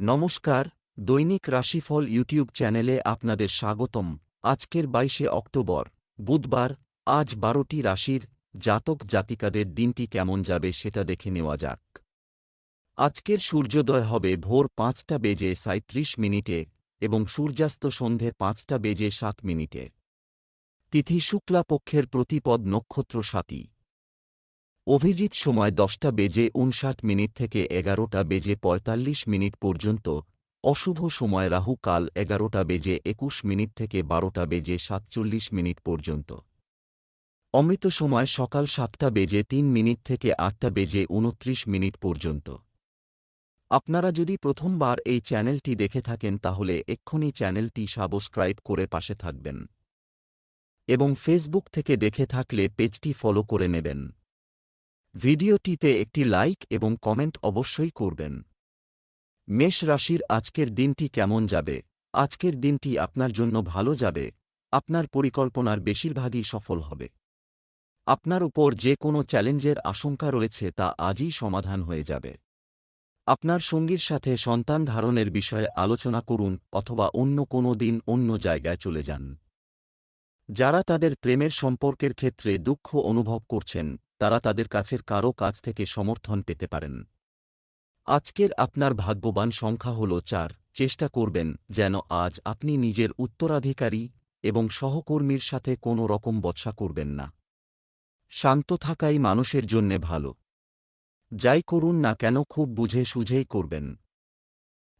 নমস্কার, দৈনিক রাশিফল ইউটিউব চ্যানেলে আপনাদের স্বাগতম। আজকের বাইশে অক্টোবর, বুধবার, আজ বারোটি রাশির জাতক জাতিকাদের দিনটি কেমন যাবে সেটা দেখে নেওয়া যাক। আজকের সূর্যোদয় হবে ভোর পাঁচটা বেজে সাঁত্রিশ মিনিটে এবং সূর্যাস্ত সন্ধে পাঁচটা বেজে সাত মিনিটে। তিথি শুক্লা পক্ষের প্রতিপদ নক্ষত্র সাতী অভিজিৎ সময় দশটা বেজে উনষাট মিনিট থেকে এগারোটা বেজে পঁয়তাল্লিশ মিনিট পর্যন্ত। অশুভ সময় রাহু কাল এগারোটা বেজে একুশ মিনিট থেকে বারোটা বেজে সাতচল্লিশ মিনিট পর্যন্ত। অমৃত সময় সকাল সাতটা বেজে তিন মিনিট থেকে আটটা বেজে উনত্রিশ মিনিট পর্যন্ত। আপনারা যদি প্রথমবার এই চ্যানেলটি দেখে থাকেন তাহলে এক্ষুনি চ্যানেলটি সাবস্ক্রাইব করে পাশে থাকবেন। এবং ফেসবুক থেকে দেখে থাকলে পেজটি ফলো করে নেবেন। ভিডিওটিতে একটি লাইক এবং কমেন্ট অবশ্যই করবেন। মেষ রাশির আজকের দিনটি কেমন যাবে? আজকের দিনটি আপনার জন্য ভালো যাবে। আপনার পরিকল্পনার বেশিরভাগই সফল হবে। আপনার উপর যে কোনো চ্যালেঞ্জের আশঙ্কা রয়েছে তা আজই সমাধান হয়ে যাবে। আপনার সঙ্গীর সাথে সন্তান ধারণের বিষয়ে আলোচনা করুন অথবা অন্য কোনো দিন অন্য জায়গায় চলে যান। যারা তাদের প্রেমের সম্পর্কের ক্ষেত্রে দুঃখ অনুভব করছেন তারা তাদের কাছের কারও কাছ থেকে সমর্থন পেতে পারেন। আজকের আপনার ভাগ্যবান সংখ্যা হল চার। চেষ্টা করবেন যেন আজ আপনি নিজের উত্তরাধিকারী এবং সহকর্মীর সাথে কোনো রকম বৎসা করবেন না। শান্ত থাকাই মানুষের জন্যে ভালো। যাই করুন না কেন খুব বুঝে সুঝেই করবেন।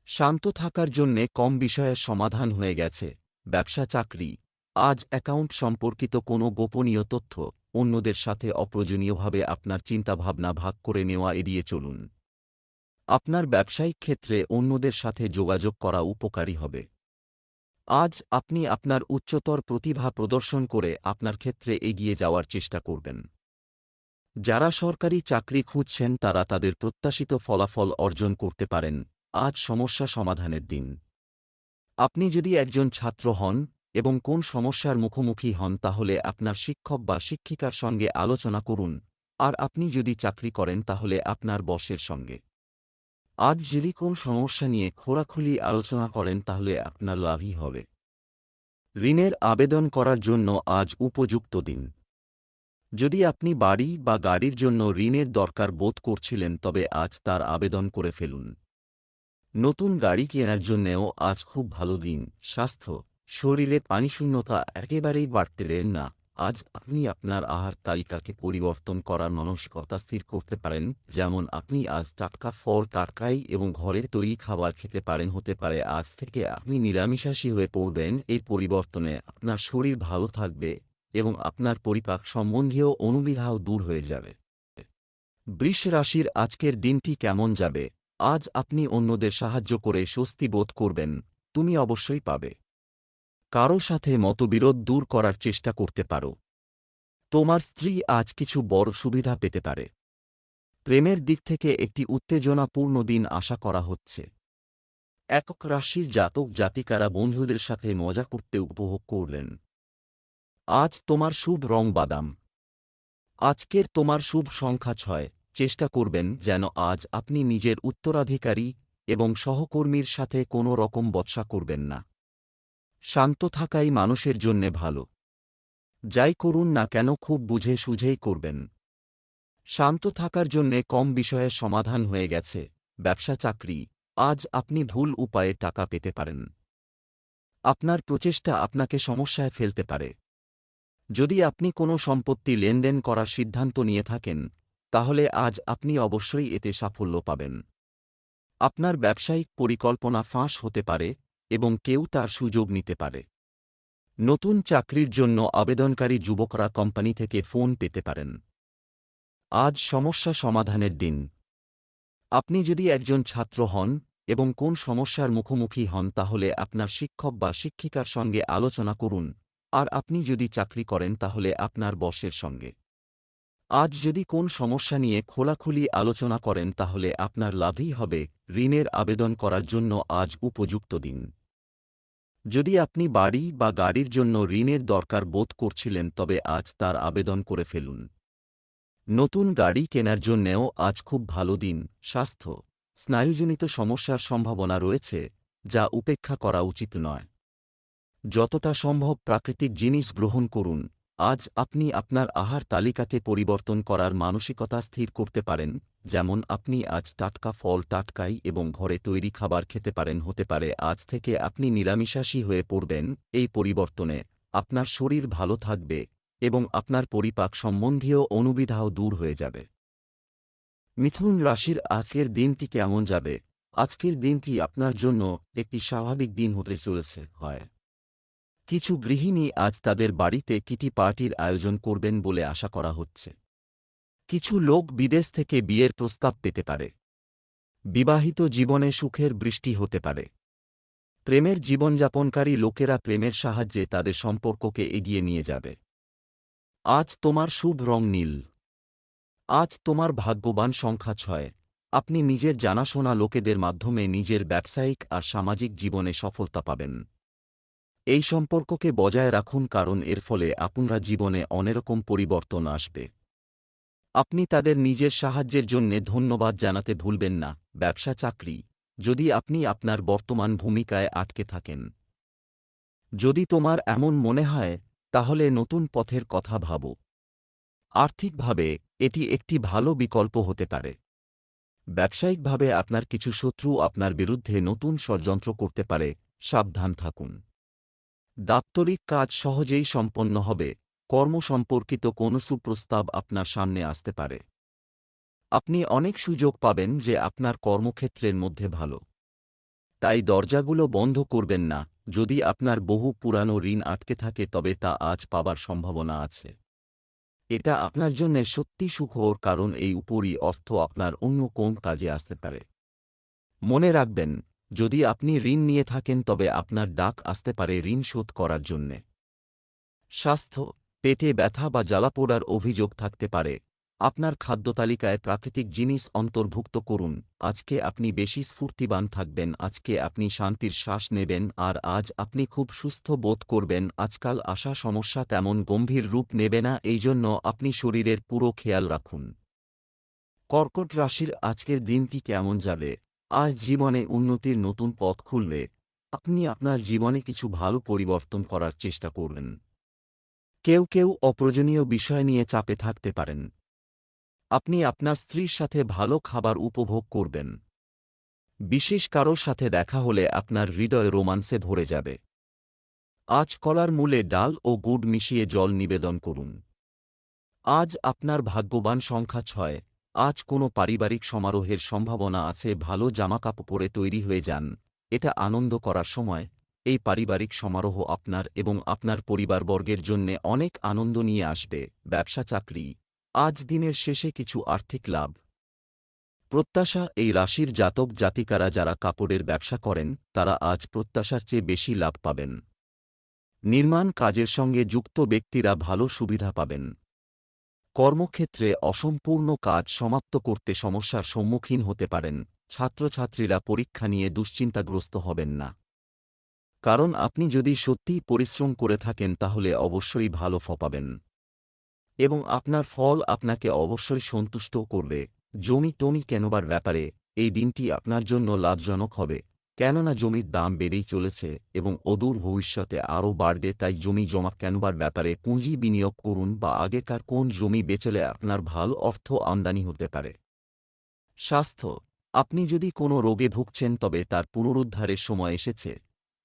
শান্ত থাকার জন্যে কম বিষয়ের সমাধান হয়ে গেছে। ব্যবসা চাকরি। আজ অ্যাকাউন্ট সম্পর্কিত কোনো গোপনীয় তথ্য অন্যদের সাথে অপ্রয়োজনীয়ভাবে আপনার চিন্তাভাবনা ভাগ করে নেওয়া এড়িয়ে চলুন। আপনার ব্যবসায়িক ক্ষেত্রে অন্যদের সাথে যোগাযোগ করা উপকারী হবে। আজ আপনি আপনার উচ্চতর প্রতিভা প্রদর্শন করে আপনার ক্ষেত্রে এগিয়ে যাওয়ার চেষ্টা করবেন। যারা সরকারি চাকরি খুঁজছেন তারা তাদের প্রত্যাশিত ফলাফল অর্জন করতে পারেন। আজ সমস্যা সমাধানের দিন। আপনি যদি একজন ছাত্র হন এবং কোন সমস্যার মুখোমুখি হন তাহলে আপনার শিক্ষক বা শিক্ষিকার সঙ্গে আলোচনা করুন। আর আপনি যদি চাকরি করেন তাহলে আপনার বসের সঙ্গে। আজ যদি কোন সমস্যা নিয়ে খোরাখুলি আলোচনা করেন তাহলে আপনার লাভই হবে। ঋণের আবেদন করার জন্য আজ উপযুক্ত দিন। যদি আপনি বাড়ি বা গাড়ির জন্য ঋণের দরকার বোধ করছিলেন তবে আজ তার আবেদন করে ফেলুন। নতুন গাড়ি কেনার জন্যেও আজ খুব ভালো দিন, স্বাস্থ্য। শরীরে পানিশূন্যতা একেবারেই বাড়তে দেন না। আজ আপনি আপনার আহার তালিকাকে পরিবর্তন করার মানসিকতা স্থির করতে পারেন, যেমন আপনি আজ টাটকা ফল, টাটকাই এবং ঘরের তৈরি খাবার খেতে পারেন, হতে পারে আজ থেকে আপনি নিরামিষাসী হয়ে পড়বেন। এই পরিবর্তনে আপনার শরীর ভালো থাকবে এবং আপনার পরিপাক সম্বন্ধীয় অনুবিধাও দূর হয়ে যাবে। বৃষ রাশির আজকের দিনটি কেমন যাবে? আজ আপনি অন্যদের সাহায্য করে স্বস্তি বোধ করবেন, তুমি অবশ্যই পাবে। কারও সাথে মতবিরোধ দূর করার চেষ্টা করতে পারো। তোমার স্ত্রী আজ কিছু বড় সুবিধা পেতে পারে। প্রেমের দিক থেকে একটি উত্তেজনাপূর্ণ দিন আশা করা হচ্ছে। একক রাশির জাতক জাতিকারা বন্ধুদের সাথে মজা করতে উপভোগ করলেন। আজ তোমার শুভ রং বাদাম। আজকের তোমার শুভ সংখ্যা ছয়। চেষ্টা করবেন যেন আজ আপনি নিজের উত্তরাধিকারী এবং সহকর্মীর সাথে কোনো রকম বৎসা করবেন না। শান্ত থাকাই মানুষের জন্যে ভালো। যাই করুন না কেন খুব বুঝে সুঝেই করবেন। শান্ত থাকার জন্যে কম বিষয়ের সমাধান হয়ে গেছে, ব্যবসা চাকরি, আজ আপনি ভুল উপায়ে টাকা পেতে পারেন। আপনার প্রচেষ্টা আপনাকে সমস্যায় ফেলতে পারে। যদি আপনি কোনো সম্পত্তি লেনদেন করার সিদ্ধান্ত নিয়ে থাকেন, তাহলে আজ আপনি অবশ্যই এতে সাফল্য পাবেন। আপনার ব্যবসায়িক পরিকল্পনা ফাঁস হতে পারে এবং কেউ তার সুযোগ নিতে পারে। নতুন চাকরির জন্য আবেদনকারী যুবকরা কোম্পানি থেকে ফোন পেতে পারেন। আজ সমস্যা সমাধানের দিন। আপনি যদি একজন ছাত্র হন এবং কোন সমস্যার মুখোমুখি হন তাহলে আপনার শিক্ষক বা শিক্ষিকার সঙ্গে আলোচনা করুন। আর আপনি যদি চাকরি করেন তাহলে আপনার বসের সঙ্গে। আজ যদি কোন সমস্যা নিয়ে খোলাখুলি আলোচনা করেন তাহলে আপনার লাভই হবে ঋণের আবেদন করার জন্য আজ উপযুক্ত দিন। যদি আপনি বাড়ি বা গাড়ির জন্য ঋণের দরকার বোধ করছিলেন তবে আজ তার আবেদন করে ফেলুন। নতুন গাড়ি কেনার জন্যেও আজ খুব ভালো দিন, স্বাস্থ্য, স্নায়ুজনিত সমস্যার সম্ভাবনা রয়েছে, যা উপেক্ষা করা উচিত নয়। যতটা সম্ভব প্রাকৃতিক জিনিস গ্রহণ করুন। আজ আপনি আপনার আহার তালিকাকে পরিবর্তন করার মানসিকতা স্থির করতে পারেন, যেমন আপনি আজ টাটকা ফল টাটকাই এবং ঘরে তৈরি খাবার খেতে পারেন হতে পারে, আজ থেকে আপনি নিরামিষাশী হয়ে পড়বেন, এই পরিবর্তনে আপনার শরীর ভালো থাকবে এবং আপনার পরিপাক সম্বন্ধীয় অনুবিধাও দূর হয়ে যাবে। মিথুন রাশির আজকের দিনটি কেমন যাবে? আজকের দিনটি আপনার জন্য একটি স্বাভাবিক দিন হতে চলেছে, হয়। কিছু গৃহিণী আজ তাদের বাড়িতে কিটি পার্টির আয়োজন করবেন বলে আশা করা হচ্ছে। কিছু লোক বিদেশ থেকে বিয়ের প্রস্তাব পেতে পারে। বিবাহিত জীবনে সুখের বৃষ্টি হতে পারে। প্রেমের জীবনযাপনকারী লোকেরা প্রেমের সাহায্যে তাদের সম্পর্ককে এগিয়ে নিয়ে যাবে। আজ তোমার শুভ রং নীল। আজ তোমার ভাগ্যবান সংখ্যা ছয়। আপনি নিজের জানাশোনা লোকেদের মাধ্যমে নিজের ব্যবসায়িক আর সামাজিক জীবনে সফলতা পাবেন। এই সম্পর্ককে বজায় রাখুন কারণ এর ফলে আপনারা জীবনে অনেরকম পরিবর্তন আসবে। আপনি তাদের নিজের সাহায্যের জন্যে ধন্যবাদ জানাতে ভুলবেন না, ব্যবসা, চাকরি। যদি আপনি আপনার বর্তমান ভূমিকায় আটকে থাকেন। যদি তোমার এমন মনে হয়, তাহলে নতুন পথের কথা ভাবো। আর্থিকভাবে, এটি একটি ভালো বিকল্প হতে পারে। ব্যবসায়িকভাবে আপনার কিছু শত্রু আপনার বিরুদ্ধে নতুন ষড়যন্ত্র করতে পারে, সাবধান থাকুন। দাপ্তরিক কাজ সহজেই সম্পন্ন হবে, কর্ম সম্পর্কিত কোনো সুপ্রস্তাব আপনার সামনে আসতে পারে। আপনি অনেক সুযোগ পাবেন যে আপনার কর্মক্ষেত্রের মধ্যে ভালো। তাই দরজাগুলো বন্ধ করবেন না, যদি আপনার বহু পুরানো ঋণ আটকে থাকে তবে তা আজ পাবার সম্ভাবনা আছে। এটা আপনার জন্য সত্যি সুখর কারণ এই উপরই অর্থ আপনার অন্য কোন কাজে আসতে পারে। মনে রাখবেন যদি আপনি ঋণ নিয়ে থাকেন তবে আপনার ডাক আসতে পারে ঋণ শোধ করার জন্যে। স্বাস্থ্য, পেটে ব্যথা বা জ্বালাপোড়ার অভিযোগ থাকতে পারে। আপনার খাদ্যতালিকায় প্রাকৃতিক জিনিস অন্তর্ভুক্ত করুন। আজকে আপনি বেশি স্ফূর্তিবান থাকবেন, আজকে আপনি শান্তির শ্বাস নেবেন, আর আজ আপনি খুব সুস্থ বোধ করবেন, আজকাল আসা সমস্যা তেমন গম্ভীর রূপ নেবে না, এই জন্য আপনি শরীরের পুরো খেয়াল রাখুন। কর্কট রাশির আজকের দিনটি কেমন যাবে? আজ জীবনে উন্নতির নতুন পথ খুললে আপনি আপনার জীবনে কিছু ভালো পরিবর্তন করার চেষ্টা করবেন। কেউ কেউ অপ্রয়োজনীয় বিষয় নিয়ে চাপে থাকতে পারেন। আপনি আপনার স্ত্রীর সাথে ভালো খাবার উপভোগ করবেন। বিশেষ কারোর সাথে দেখা হলে আপনার হৃদয় রোমান্সে ভরে যাবে। আজ কলার মূলে ডাল ও গুড় মিশিয়ে জল নিবেদন করুন। আজ আপনার ভাগ্যবান সংখ্যা ছয়। আজ কোনো পারিবারিক সমারোহের সম্ভাবনা আছে, ভালো জামাকাপড় পরে তৈরি হয়ে যান। এটা আনন্দ করার সময়। এই পারিবারিক সমারোহ আপনার এবং আপনার পরিবারবর্গের জন্যে অনেক আনন্দ নিয়ে আসবে। ব্যবসা চাকরি। আজ দিনের শেষে কিছু আর্থিক লাভ। প্রত্যাশা, এই রাশির জাতক জাতিকারা যারা কাপড়ের ব্যবসা করেন, তারা আজ প্রত্যাশার চেয়ে বেশি লাভ পাবেন। নির্মাণ কাজের সঙ্গে যুক্ত ব্যক্তিরা ভালো সুবিধা পাবেন। কর্মক্ষেত্রে অসম্পূর্ণ কাজ সমাপ্ত করতে সমস্যার সম্মুখীন হতে পারেন। ছাত্রছাত্রীরা পরীক্ষা নিয়ে দুশ্চিন্তাগ্রস্ত হবেন না। কারণ আপনি যদি সত্যিই পরিশ্রম করে থাকেন তাহলে অবশ্যই ভালো ফ পাবেন। এবং আপনার ফল আপনাকে অবশ্যই সন্তুষ্ট করবে। জমি টমি কেনবার ব্যাপারে এই দিনটি আপনার জন্য লাভজনক হবে। কেননা জমির দাম বেড়েই চলেছে এবং অদূর ভবিষ্যতে আরও বাড়বে, তাই জমি জমা কেনবার ব্যাপারে পুঁজি বিনিয়োগ করুন বা আগেকার কোন জমি বেচলে আপনার ভালো অর্থ আমদানি হতে পারে। স্বাস্থ্য, আপনি যদি কোনো রোগে ভুগছেন তবে তার পুনরুদ্ধারের সময় এসেছে।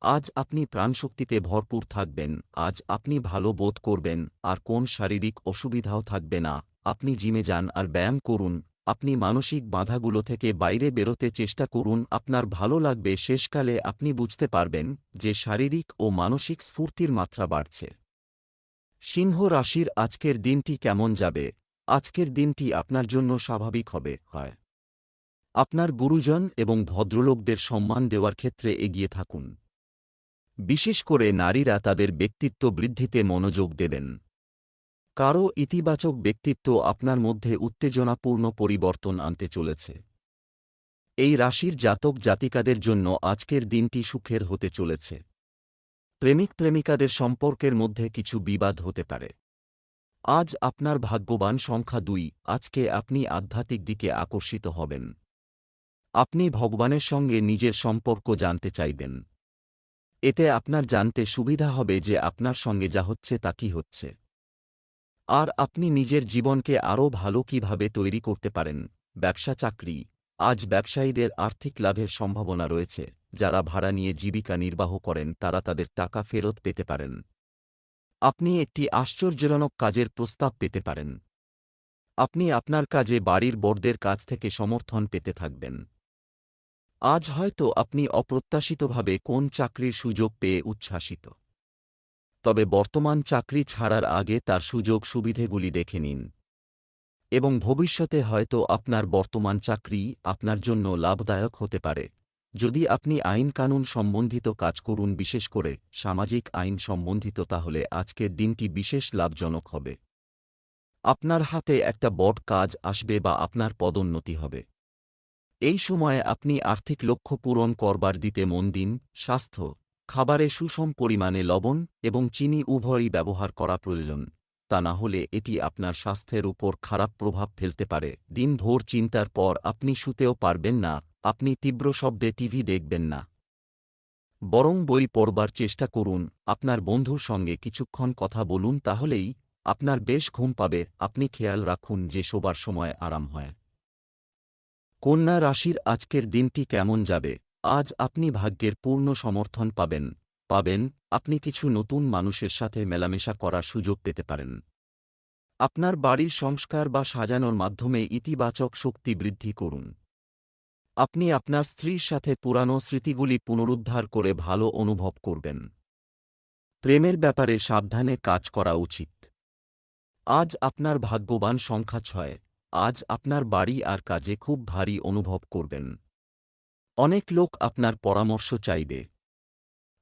আজ আপনি প্রাণশক্তিতে ভরপুর থাকবেন, আজ আপনি ভালো বোধ করবেন, আর কোন শারীরিক অসুবিধাও থাকবে না। আপনি জিমে যান আর ব্যায়াম করুন আপনি মানসিক বাধাগুলো থেকে বাইরে বেরোতে চেষ্টা করুন, আপনার ভালো লাগবে, শেষকালে আপনি বুঝতে পারবেন যে শারীরিক ও মানসিক স্ফূর্তির মাত্রা বাড়ছে। সিংহ রাশির আজকের দিনটি কেমন যাবে? আজকের দিনটি আপনার জন্য স্বাভাবিক হবে, হয়। আপনার গুরুজন এবং ভদ্রলোকদের সম্মান দেওয়ার ক্ষেত্রে এগিয়ে থাকুন। বিশেষ করে নারীরা তাদের ব্যক্তিত্ব বৃদ্ধিতে মনোযোগ দেবেন। কারও ইতিবাচক ব্যক্তিত্ব আপনার মধ্যে উত্তেজনাপূর্ণ পরিবর্তন আনতে চলেছে। এই রাশির জাতক জাতিকাদের জন্য আজকের দিনটি সুখের হতে চলেছে। প্রেমিক প্রেমিকাদের সম্পর্কের মধ্যে কিছু বিবাদ হতে পারে। আজ আপনার ভাগ্যবান সংখ্যা দুই, আজকে আপনি আধ্যাত্মিক দিকে আকর্ষিত হবেন। আপনি ভগবানের সঙ্গে নিজের সম্পর্ক জানতে চাইবেন। এতে আপনার জানতে সুবিধা হবে যে আপনার সঙ্গে যা হচ্ছে তা কি হচ্ছে। আর আপনি নিজের জীবনকে আরও ভালো কীভাবে তৈরি করতে পারেন? ব্যবসা চাকরি। আজ ব্যবসায়ীদের আর্থিক লাভের সম্ভাবনা রয়েছে। যারা ভাড়া নিয়ে জীবিকা নির্বাহ করেন, তারা তাদের টাকা ফেরত পেতে পারেন। আপনি একটি আশ্চর্যজনক কাজের প্রস্তাব পেতে পারেন। আপনি আপনার কাজে বাড়ির বড়দের কাছ থেকে সমর্থন পেতে থাকবেন। আজ হয়তো আপনি অপ্রত্যাশিতভাবে কোন চাকরির সুযোগ পেয়ে উচ্ছ্বাসিত। তবে বর্তমান চাকরি ছাড়ার আগে তার সুযোগ সুবিধেগুলি দেখে নিন। এবং ভবিষ্যতে হয়তো আপনার বর্তমান চাকরি আপনার জন্য লাভদায়ক হতে পারে। যদি আপনি আইন কানুন সম্বন্ধিত কাজ করুন, বিশেষ করে সামাজিক আইন সম্বন্ধিত, তাহলে আজকের দিনটি বিশেষ লাভজনক হবে। আপনার হাতে একটা বড় কাজ আসবে বা আপনার পদোন্নতি হবে। এই সময়ে আপনি আর্থিক লক্ষ্য পূরণ করবার দিতে মন দিন, স্বাস্থ্য খাবারে সুষম পরিমাণে লবণ এবং চিনি উভয়ই ব্যবহার করা প্রয়োজন, তা না হলে এটি আপনার স্বাস্থ্যের উপর খারাপ প্রভাব ফেলতে পারে। দিনভর চিন্তার পর আপনি শুতেও পারবেন না, আপনি তীব্র শব্দে টিভি দেখবেন না। বরং বই পড়বার চেষ্টা করুন, আপনার বন্ধুর সঙ্গে কিছুক্ষণ কথা বলুন, তাহলেই আপনার বেশ ঘুম পাবে। আপনি খেয়াল রাখুন যে শোবার সময় আরাম হয়। কন্যা রাশির আজকের দিনটি কেমন যাবে? আজ আপনি ভাগ্যের পূর্ণ সমর্থন পাবেন পাবেন, আপনি কিছু নতুন মানুষের সাথে মেলামেশা করার সুযোগ পেতে পারেন। আপনার বাড়ির সংস্কার বা সাজানোর মাধ্যমে ইতিবাচক শক্তি বৃদ্ধি করুন। আপনি আপনার স্ত্রীর সাথে পুরানো স্মৃতিগুলি পুনরুদ্ধার করে ভালো অনুভব করবেন। প্রেমের ব্যাপারে সাবধানে কাজ করা উচিত। আজ আপনার ভাগ্যবান সংখ্যা ছয়, আজ আপনার বাড়ি আর কাজে খুব ভারী অনুভব করবেন। অনেক লোক আপনার পরামর্শ চাইবে।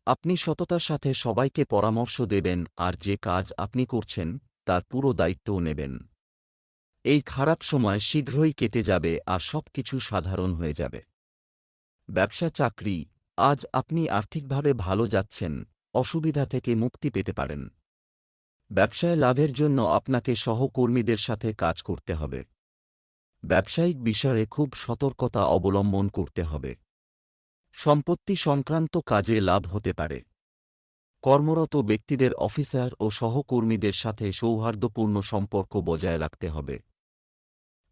আপনি সততার সাথে সবাইকে পরামর্শ দেবেন আর যে কাজ আপনি করছেন, তার পুরো দায়িত্বও নেবেন। এই খারাপ সময় শীঘ্রই কেটে যাবে আর সব কিছু সাধারণ হয়ে যাবে। ব্যবসা চাকরি, আজ আপনি আর্থিকভাবে ভালো যাচ্ছেন, অসুবিধা থেকে মুক্তি পেতে পারেন। ব্যবসায় লাভের জন্য আপনাকে সহকর্মীদের সাথে কাজ করতে হবে। ব্যবসায়িক বিষয়ে খুব সতর্কতা অবলম্বন করতে হবে। সম্পত্তি সংক্রান্ত কাজে লাভ হতে পারে। কর্মরত ব্যক্তিদের অফিসার ও সহকর্মীদের সাথে সৌহার্দ্যপূর্ণ সম্পর্ক বজায় রাখতে হবে।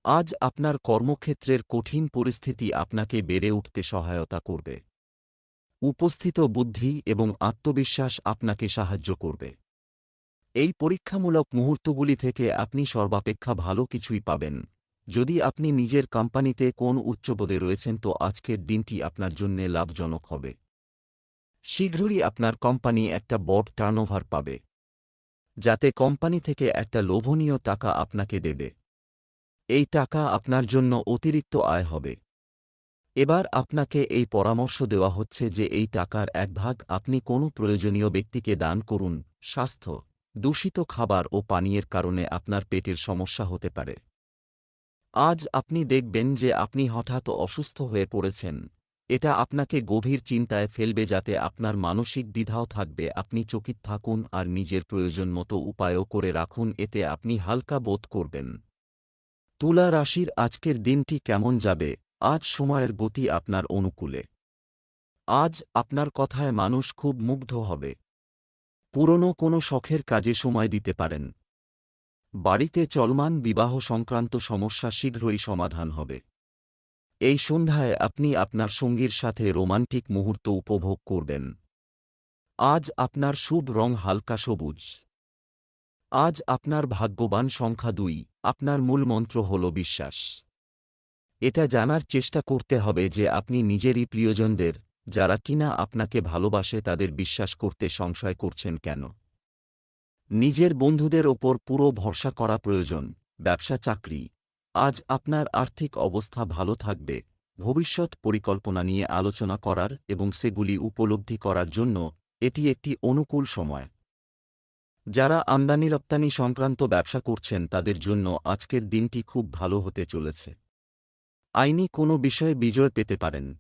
আজ আপনার কর্মক্ষেত্রের কঠিন পরিস্থিতি আপনাকে বেড়ে উঠতে সহায়তা করবে। উপস্থিত বুদ্ধি এবং আত্মবিশ্বাস আপনাকে সাহায্য করবে। এই পরীক্ষামূলক মুহূর্তগুলি থেকে আপনি সর্বাপেক্ষা ভালো কিছুই পাবেন। যদি আপনি নিজের কোম্পানিতে কোন উচ্চপদে রয়েছেন, তো আজকের দিনটি আপনার জন্য লাভজনক হবে। শীঘ্রই আপনার কোম্পানি একটা বড় টার্নওভার পাবে, যাতে কোম্পানি থেকে একটা লোভনীয় টাকা আপনাকে দেবে। এই টাকা আপনার জন্য অতিরিক্ত আয় হবে। এবার আপনাকে এই পরামর্শ দেওয়া হচ্ছে যে, এই টাকার এক ভাগ আপনি কোনো প্রয়োজনীয় ব্যক্তিকে দান করুন, স্বাস্থ্য, দূষিত খাবার ও পানীয়ের কারণে আপনার পেটের সমস্যা হতে পারে। আজ আপনি দেখবেন যে আপনি হঠাৎ অসুস্থ হয়ে পড়েছেন। এটা আপনাকে গভীর চিন্তায় ফেলবে যাতে আপনার মানসিক দ্বিধাও থাকবে। আপনি চকিত থাকুন আর নিজের প্রয়োজন মতো উপায়ও করে রাখুন, এতে আপনি হালকা বোধ করবেন। তুলা রাশির আজকের দিনটি কেমন যাবে? আজ সময়ের গতি আপনার অনুকূলে। আজ আপনার কথায় মানুষ খুব মুগ্ধ হবে। পুরনো কোনো শখের কাজে সময় দিতে পারেন। বাড়িতে চলমান বিবাহ সংক্রান্ত সমস্যা শীঘ্রই সমাধান হবে। এই সন্ধ্যায় আপনি আপনার সঙ্গীর সাথে রোমান্টিক মুহূর্ত উপভোগ করবেন। আজ আপনার শুভ রং হালকা সবুজ। আজ আপনার ভাগ্যবান সংখ্যা দুই, আপনার মূল মন্ত্র হল বিশ্বাস। এটা জানার চেষ্টা করতে হবে যে আপনি নিজেরই প্রিয়জনদের, যারা কিনা আপনাকে ভালোবাসে তাদের বিশ্বাস করতে সংশয় করছেন কেন। নিজের বন্ধুদের ওপর পুরো ভরসা করা প্রয়োজন, ব্যবসা চাকরি। আজ আপনার আর্থিক অবস্থা ভালো থাকবে। ভবিষ্যৎ পরিকল্পনা নিয়ে আলোচনা করার এবং সেগুলি উপলব্ধি করার জন্য এটি একটি অনুকূল সময়। যারা আমদানি রপ্তানি সংক্রান্ত ব্যবসা করছেন তাদের জন্য আজকের দিনটি খুব ভালো হতে চলেছে। আইনি কোনো বিষয়ে বিজয় পেতে পারেন।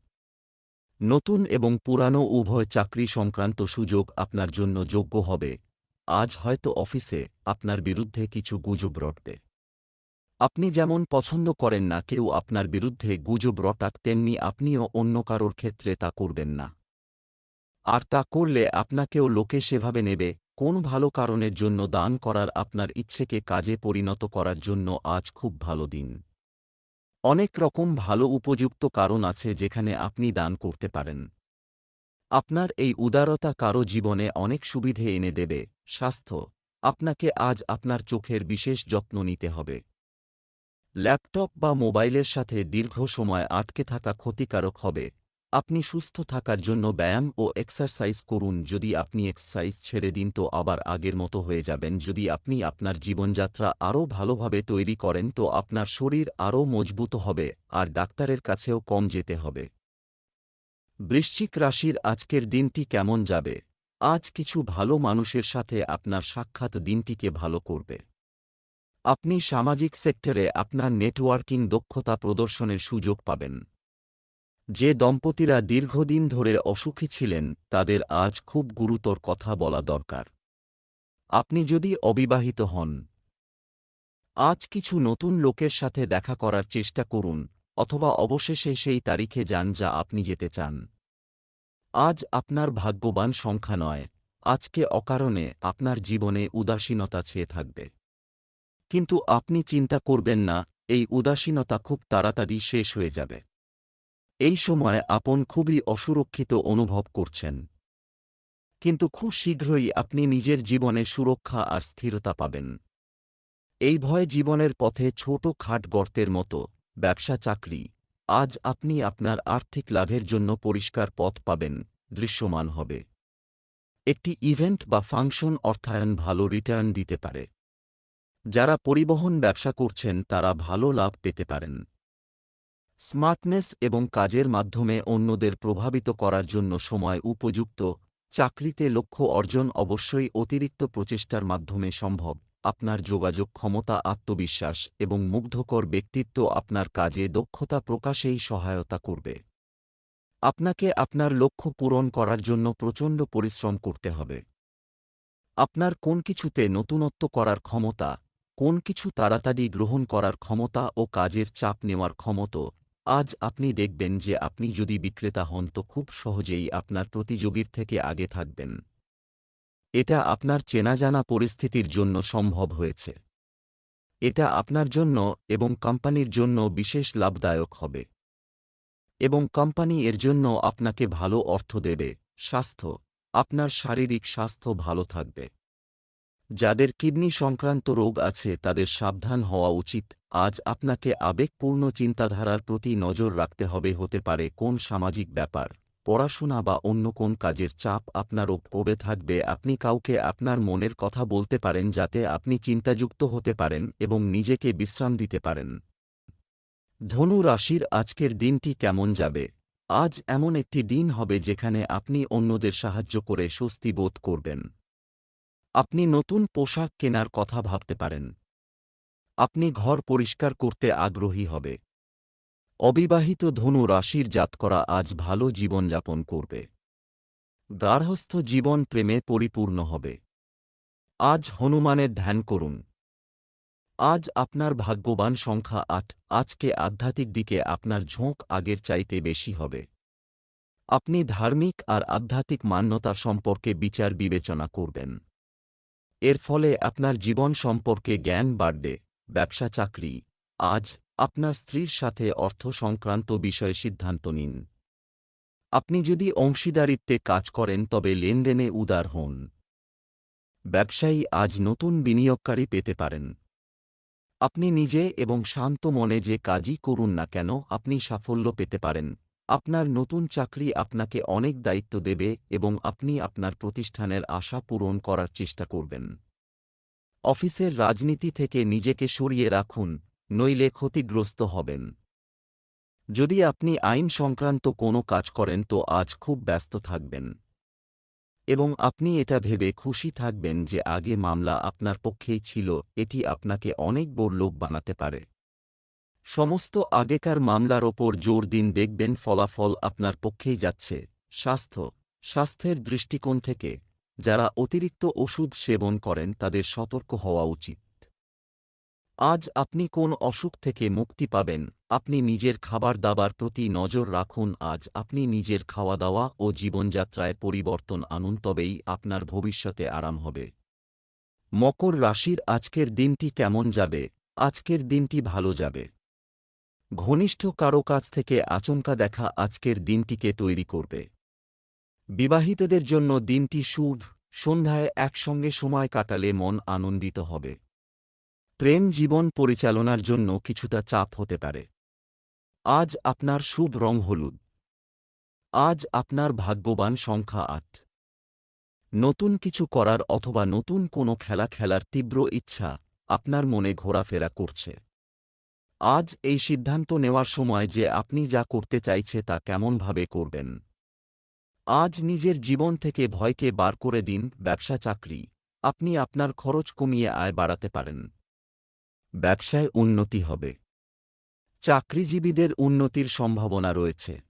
নতুন এবং পুরানো উভয় চাকরি সংক্রান্ত সুযোগ আপনার জন্য যোগ্য হবে। আজ হয়তো অফিসে আপনার বিরুদ্ধে কিছু গুজব রটবে। আপনি যেমন পছন্দ করেন না, কেউ আপনার বিরুদ্ধে গুজব রটাক, তেমনি আপনিও অন্য কারোর ক্ষেত্রে তা করবেন না। আর তা করলে আপনাকেও লোকে সেভাবে নেবে, কোন ভালো কারণের জন্য দান করার আপনার ইচ্ছেকে কাজে পরিণত করার জন্য আজ খুব ভালো দিন। অনেক রকম ভালো উপযুক্ত কারণ আছে যেখানে আপনি দান করতে পারেন। আপনার এই উদারতা কারও জীবনে অনেক সুবিধে এনে দেবে, স্বাস্থ্য, আপনাকে আজ আপনার চোখের বিশেষ যত্ন নিতে হবে। ল্যাপটপ বা মোবাইলের সাথে দীর্ঘ সময় আটকে থাকা ক্ষতিকারক হবে। আপনি সুস্থ থাকার জন্য ব্যায়াম ও এক্সারসাইজ করুন, যদি আপনি এক্সারসাইজ ছেড়ে দিন তো আবার আগের মতো হয়ে যাবেন। যদি আপনি আপনার জীবনযাত্রা আরও ভালোভাবে তৈরি করেন তো আপনার শরীর আরও মজবুত হবে, আর ডাক্তারের কাছেও কম যেতে হবে। বৃশ্চিক রাশির আজকের দিনটি কেমন যাবে? আজ কিছু ভালো মানুষের সাথে আপনার সাক্ষাৎ দিনটিকে ভালো করবে। আপনি সামাজিক সেক্টরে আপনার নেটওয়ার্কিং দক্ষতা প্রদর্শনের সুযোগ পাবেন। যে দম্পতিরা দীর্ঘদিন ধরে অসুখী ছিলেন, তাদের আজ খুব গুরুতর কথা বলা দরকার। আপনি যদি অবিবাহিত হন, আজ কিছু নতুন লোকের সাথে দেখা করার চেষ্টা করুন অথবা অবশেষে সেই তারিখে যান যা আপনি যেতে চান। আজ আপনার ভাগ্যবান সংখ্যা নয়, আজকে অকারণে আপনার জীবনে উদাসীনতা ছেয়ে থাকবে। কিন্তু আপনি চিন্তা করবেন না, এই উদাসীনতা খুব তাড়াতাড়ি শেষ হয়ে যাবে। এই সময় আপন খুবই অসুরক্ষিত অনুভব করছেন। কিন্তু খুব শীঘ্রই আপনি নিজের জীবনে সুরক্ষা আর স্থিরতা পাবেন। এই ভয় জীবনের পথে ছোট খাট গর্তের মতো ব্যবসা চাকরি। আজ আপনি আপনার আর্থিক লাভের জন্য পরিষ্কার পথ পাবেন, দৃশ্যমান হবে। একটি ইভেন্ট বা ফাংশন অর্থায়ন ভালো রিটার্ন দিতে পারে। যারা পরিবহন ব্যবসা করছেন, তারা ভালো লাভ পেতে পারেন। স্মার্টনেস এবং কাজের মাধ্যমে অন্যদের প্রভাবিত করার জন্য সময় উপযুক্ত, চাকরিতে লক্ষ্য অর্জন অবশ্যই অতিরিক্ত প্রচেষ্টার মাধ্যমে সম্ভব। আপনার যোগাযোগ ক্ষমতা, আত্মবিশ্বাস এবং মুগ্ধকর ব্যক্তিত্ব আপনার কাজে দক্ষতা প্রকাশেই সহায়তা করবে। আপনাকে আপনার লক্ষ্য পূরণ করার জন্য প্রচণ্ড পরিশ্রম করতে হবে। আপনার কোন কিছুতে নতুনত্ব করার ক্ষমতা, কোন কিছু তাড়াতাড়ি গ্রহণ করার ক্ষমতা ও কাজের চাপ নেওয়ার ক্ষমতা, আজ আপনি দেখবেন যে আপনি যদি বিক্রেতা হন তো খুব সহজেই আপনার প্রতিযোগীর থেকে আগে থাকবেন। এটা আপনার চেনাজানা পরিস্থিতির জন্য সম্ভব হয়েছে। এটা আপনার জন্য এবং কোম্পানির জন্য বিশেষ লাভদায়ক হবে। এবং কোম্পানি এর জন্য আপনাকে ভালো অর্থ দেবে, স্বাস্থ্য, আপনার শারীরিক স্বাস্থ্য ভালো থাকবে। যাদের কিডনি সংক্রান্ত রোগ আছে তাদের সাবধান হওয়া উচিত, আজ আপনাকে আবেগপূর্ণ চিন্তাধারার প্রতি নজর রাখতে হবে হতে পারে কোন সামাজিক ব্যাপার। পড়াশোনা বা অন্য কোন কাজের চাপ আপনার ওপরে থাকবে, আপনি কাউকে আপনার মনের কথা বলতে পারেন যাতে আপনি চিন্তাযুক্ত হতে পারেন এবং নিজেকে বিশ্রাম দিতে পারেন। ধনু রাশির আজকের দিনটি কেমন যাবে? আজ এমন একটি দিন হবে যেখানে আপনি অন্যদের সাহায্য করে স্বস্তি বোধ করবেন। আপনি নতুন পোশাক কেনার কথা ভাবতে পারেন। আপনি ঘর পরিষ্কার করতে আগ্রহী হবে। অবিবাহিত ধনু রাশির জাতকরা আজ ভালো জীবনযাপন করবে। গার্হস্থ জীবন প্রেমে পরিপূর্ণ হবে। আজ হনুমানের ধ্যান করুন। আজ আপনার ভাগ্যবান সংখ্যা আট, আজকে আধ্যাত্মিক দিকে আপনার ঝোঁক আগের চাইতে বেশি হবে। আপনি ধার্মিক আর আধ্যাত্মিক মান্যতা সম্পর্কে বিচার বিবেচনা করবেন। এর ফলে আপনার জীবন সম্পর্কে জ্ঞান বাড়বে, ব্যবসা, চাকরি আজ আপনার স্ত্রীর সাথে অর্থ সংক্রান্ত বিষয়ে সিদ্ধান্ত নিন। আপনি যদি অংশীদারিত্বে কাজ করেন, তবে লেনদেনে উদার হন। ব্যবসায়ী আজ নতুন বিনিয়োগকারী পেতে পারেন। আপনি নিজে এবং শান্ত মনে যে কাজই করুন না কেন, আপনি সাফল্য পেতে পারেন। আপনার নতুন চাকরি আপনাকে অনেক দায়িত্ব দেবে এবং আপনি আপনার প্রতিষ্ঠানের আশা পূরণ করার চেষ্টা করবেন। অফিসের রাজনীতি থেকে নিজেকে সরিয়ে রাখুন। নইলে ক্ষতিগ্রস্ত হবেন। যদি আপনি আইন সংক্রান্ত কোনো কাজ করেন তো আজ খুব ব্যস্ত থাকবেন। এবং আপনি এটা ভেবে খুশি থাকবেন যে আগে মামলা আপনার পক্ষেই ছিল, এটি আপনাকে অনেক বড় লোক বানাতে পারে। সমস্ত আগেকার মামলার ওপর জোর দিন দেখবেন ফলাফল আপনার পক্ষেই যাচ্ছে। স্বাস্থ্য, স্বাস্থ্যের দৃষ্টিকোণ থেকে, যারা অতিরিক্ত ওষুধ সেবন করেন তাদের সতর্ক হওয়া উচিত। আজ আপনি কোন অসুখ থেকে মুক্তি পাবেন? আপনি নিজের খাবার দাবার প্রতি নজর রাখুন, আজ আপনি নিজের খাওয়া দাওয়া ও জীবনযাত্রায় পরিবর্তন আনুন, তবেই আপনার ভবিষ্যতে আরাম হবে। মকর রাশির আজকের দিনটি কেমন যাবে? আজকের দিনটি ভালো যাবে। ঘনিষ্ঠ কারও কাছ থেকে আচমকা দেখা আজকের দিনটিকে তৈরি করবে। বিবাহিতদের জন্য দিনটি শুভ। সন্ধ্যায় একসঙ্গে সময় কাটালে মন আনন্দিত হবে। প্রেম জীবন পরিচালনার জন্য কিছুটা চাপ হতে পারে। আজ আপনার শুভ রং হলুদ। আজ আপনার ভাগ্যবান সংখ্যা আট। নতুন কিছু করার অথবা নতুন কোনো খেলা খেলার তীব্র ইচ্ছা আপনার মনে ঘোরাফেরা করছে। আজ এই সিদ্ধান্ত নেওয়ার সময় যে আপনি যা করতে চাইছে তা কেমনভাবে করবেন। আজ নিজের জীবন থেকে ভয়কে বার করে দিন, ব্যবসা, চাকরি। আপনি আপনার খরচ কমিয়ে আয় বাড়াতে পারেন। ব্যবসায় উন্নতি হবে। চাকরিজীবীদের উন্নতির সম্ভাবনা রয়েছে।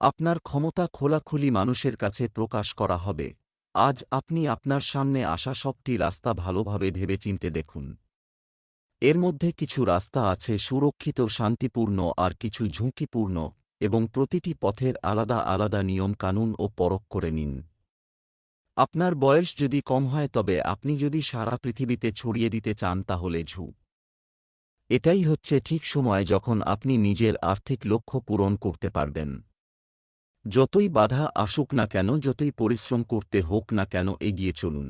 আপনার ক্ষমতা খোলাখুলি মানুষের কাছে প্রকাশ করা হবে। আজ আপনি আপনার সামনে আসা সবটি রাস্তা ভালোভাবে ভেবেচিন্তে দেখুন। এর মধ্যে কিছু রাস্তা আছে সুরক্ষিত, শান্তিপূর্ণ আর কিছু ঝুঁকিপূর্ণ এবং প্রতিটি পথের আলাদা আলাদা নিয়ম কানুন ও পরখ করে নিন। আপনার বয়স যদি কম হয় তবে আপনি যদি সারা পৃথিবীতে ছড়িয়ে দিতে চান তাহলে ঝু। এটাই হচ্ছে ঠিক সময় যখন আপনি নিজের আর্থিক লক্ষ্য পূরণ করতে পারবেন। যতই বাধা আসুক না কেন, যতই পরিশ্রম করতে হোক না কেন, এগিয়ে চলুন।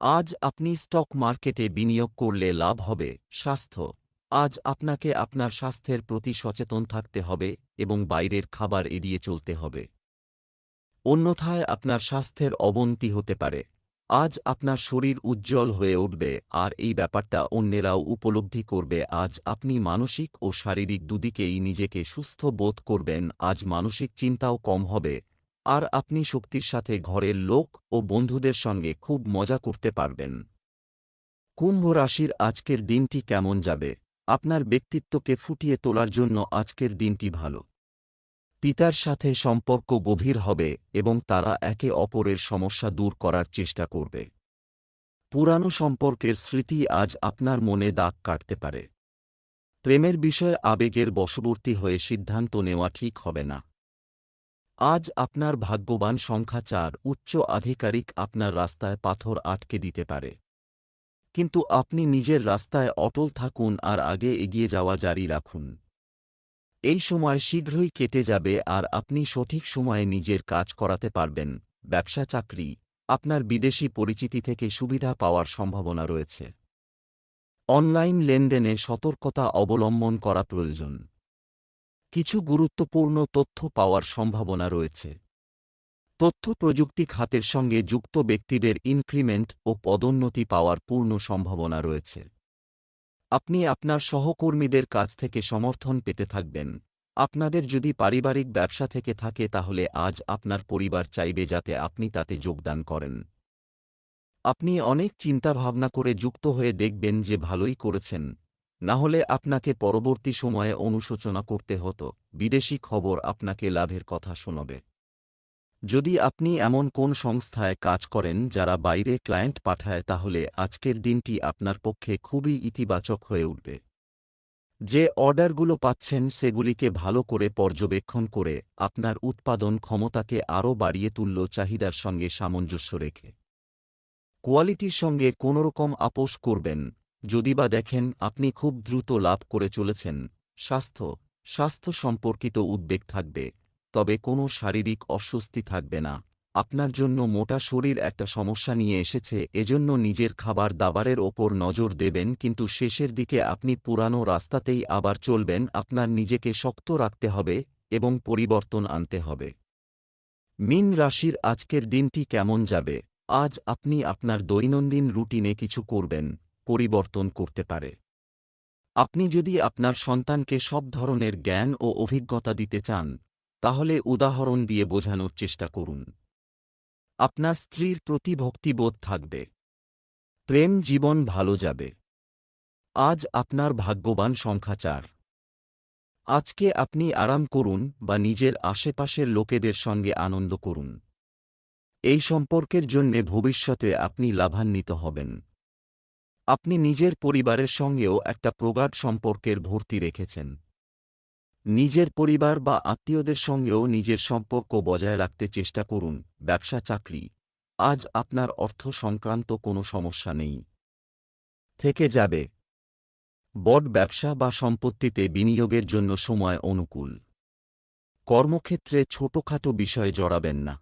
আজ আপনি স্টক মার্কেটে বিনিয়োগ করলে লাভ হবে, স্বাস্থ্য। আজ আপনাকে আপনার স্বাস্থ্যের প্রতি সচেতন থাকতে হবে এবং বাইরের খাবার এড়িয়ে চলতে হবে। অন্যথায় আপনার স্বাস্থ্যের অবনতি হতে পারে। আজ আপনার শরীর উজ্জ্বল হয়ে উঠবে, আর এই ব্যাপারটা অন্যেরাও উপলব্ধি করবে। আজ আপনি মানসিক ও শারীরিক দুদিকেই নিজেকে সুস্থ বোধ করবেন, আজ মানসিক চিন্তাও কম হবে। আর আপনি শক্তির সাথে ঘরের লোক ও বন্ধুদের সঙ্গে খুব মজা করতে পারবেন। কুম্ভ রাশির আজকের দিনটি কেমন যাবে? আপনার ব্যক্তিত্বকে ফুটিয়ে তোলার জন্য আজকের দিনটি ভালো। পিতার সাথে সম্পর্ক গভীর হবে এবং তারা একে অপরের সমস্যা দূর করার চেষ্টা করবে। পুরানো সম্পর্কের স্মৃতি আজ আপনার মনে দাগ কাটতে পারে। প্রেমের বিষয়ে আবেগের বশবর্তী হয়ে সিদ্ধান্ত নেওয়া ঠিক হবে না। আজ আপনার ভাগ্যবান সংখ্যা চার উচ্চ আধিকারিক আপনার রাস্তায় পাথর আটকে দিতে পারে। কিন্তু আপনি নিজের রাস্তায় অটল থাকুন আর আগে এগিয়ে যাওয়া জারি রাখুন। এই সময় শীঘ্রই কেটে যাবে আর আপনি সঠিক সময়ে নিজের কাজ করাতে পারবেন, ব্যবসা, চাকরি, আপনার বিদেশি পরিচিতি থেকে সুবিধা পাওয়ার সম্ভাবনা রয়েছে। অনলাইন লেনদেনে সতর্কতা অবলম্বন করা প্রয়োজন। কিছু গুরুত্বপূর্ণ তথ্য পাওয়ার সম্ভাবনা রয়েছে। তথ্য প্রযুক্তি খাতের সঙ্গে যুক্ত ব্যক্তিদের ইনক্রিমেন্ট ও পদোন্নতি পাওয়ার পূর্ণ সম্ভাবনা রয়েছে। আপনি আপনার সহকর্মীদের কাছ থেকে সমর্থন পেতে থাকবেন। আপনাদের যদি পারিবারিক ব্যবসা থেকে থাকে তাহলে আজ আপনার পরিবার চাইবে যাতে আপনি তাতে যোগদান করেন। আপনি অনেক চিন্তাভাবনা করে যুক্ত হয়ে দেখবেন যে ভালোই করেছেন। না হলে আপনাকে পরবর্তী সময়ে অনুশোচনা করতে হতো। বিদেশি খবর আপনাকে লাভের কথা শোনাবে। যদি আপনি এমন কোন সংস্থায় কাজ করেন যারা বাইরে ক্লায়েন্ট পাঠায়, তাহলে আজকের দিনটি আপনার পক্ষে খুবই ইতিবাচক হয়ে উঠবে। যে অর্ডারগুলো পাচ্ছেন, সেগুলিকে ভালো করে পর্যবেক্ষণ করে আপনার উৎপাদন ক্ষমতাকে আরও বাড়িয়ে তুলল চাহিদার সঙ্গে সামঞ্জস্য রেখে। কোয়ালিটির সঙ্গে কোনোরকম আপোষ করবেন যদি বা দেখেন আপনি খুব দ্রুত লাভ করে চলেছেন। স্বাস্থ্য স্বাস্থ্য সম্পর্কিত উদ্বেগ থাকবে। তবে কোনো শারীরিক অস্বস্তি থাকবে না। আপনার জন্য মোটা শরীর একটা সমস্যা নিয়ে এসেছে, এজন্য নিজের খাবার দাবারের ওপর নজর দেবেন, কিন্তু শেষের দিকে আপনি পুরানো রাস্তাতেই আবার চলবেন, আপনার নিজেকে শক্ত রাখতে হবে এবং পরিবর্তন আনতে হবে। মিন রাশির আজকের দিনটি কেমন যাবে? আজ আপনি আপনার দৈনন্দিন রুটিনে কিছু করবেন, পরিবর্তন করতে পারে। আপনি যদি আপনার সন্তানকে সব ধরনের জ্ঞান ও অভিজ্ঞতা দিতে চান তাহলে উদাহরণ দিয়ে বোঝানোর চেষ্টা করুন। আপনার স্ত্রীর প্রতি ভক্তিবোধ থাকবে। প্রেম জীবন ভালো যাবে। আজ আপনার ভাগ্যবান সংখ্যা চার। আজকে আপনি আরাম করুন বা নিজের আশেপাশের লোকেদের সঙ্গে আনন্দ করুন। এই সম্পর্কের জন্যে ভবিষ্যতে আপনি লাভান্বিত হবেন। আপনি নিজের পরিবারের সঙ্গেও একটা প্রগাঢ় সম্পর্কের ভর্তি রেখেছেন। নিজের পরিবার বা আত্মীয়দের সঙ্গেও নিজের সম্পর্ক বজায় রাখতে চেষ্টা করুন, ব্যবসা, চাকরি। আজ আপনার অর্থ সংক্রান্ত কোনো সমস্যা নেই। থেকে যাবে। বট ব্যবসা বা সম্পত্তিতে বিনিয়োগের জন্য সময় অনুকূল। কর্মক্ষেত্রে ছোটখাটো বিষয়ে জড়াবেন না।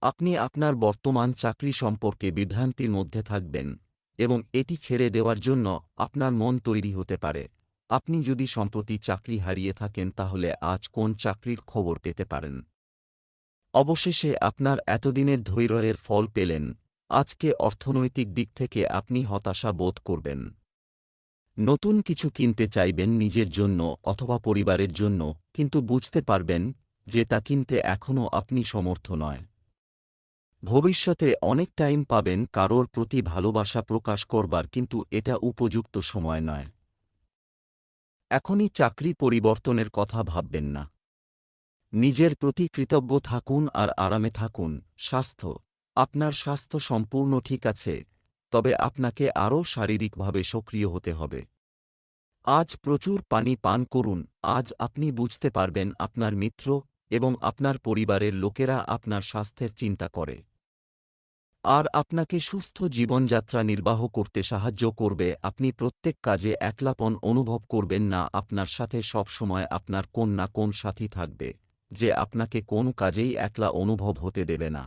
আপনি আপনার বর্তমান চাকরি সম্পর্কে বিভ্রান্তির মধ্যে থাকবেন এবং এটি ছেড়ে দেওয়ার জন্য আপনার মন তৈরি হতে পারে। আপনি যদি সম্প্রতি চাকরি হারিয়ে থাকেন, তাহলে আজ কোন চাকরির খবর পেতে পারেন? অবশেষে আপনার এতদিনের ধৈর্যের ফল পেলেন। আজকে অর্থনৈতিক দিক থেকে আপনি হতাশা বোধ করবেন। নতুন কিছু কিনতে চাইবেন নিজের জন্য অথবা পরিবারের জন্য, কিন্তু বুঝতে পারবেন যে তা কিনতে এখনও আপনি সমর্থ নয়। ভবিষ্যতে অনেক টাইম পাবেন কারোর প্রতি ভালোবাসা প্রকাশ করবার, কিন্তু এটা উপযুক্ত সময় নয়। এখনই চাকরি পরিবর্তনের কথা ভাববেন না। নিজের প্রতি কৃতজ্ঞ থাকুন আর আরামে থাকুন। স্বাস্থ্য, আপনার স্বাস্থ্য সম্পূর্ণ ঠিক আছে, তবে আপনাকে আরও শারীরিকভাবে সক্রিয় হতে হবে। আজ প্রচুর পানি পান করুন, আজ আপনি বুঝতে পারবেন আপনার মিত্র এবং আপনার পরিবারের লোকেরা আপনার স্বাস্থ্যের চিন্তা করে। আর আপনাকে সুস্থ জীবনযাত্রা নির্বাহ করতে সাহায্য করবে। আপনি প্রত্যেক কাজে একলাপন অনুভব করবেন না, আপনার সাথে সব সময় আপনার কোন না কোন সাথী থাকবে, যে আপনাকে কোন কাজেই একলা অনুভব হতে দেবে না।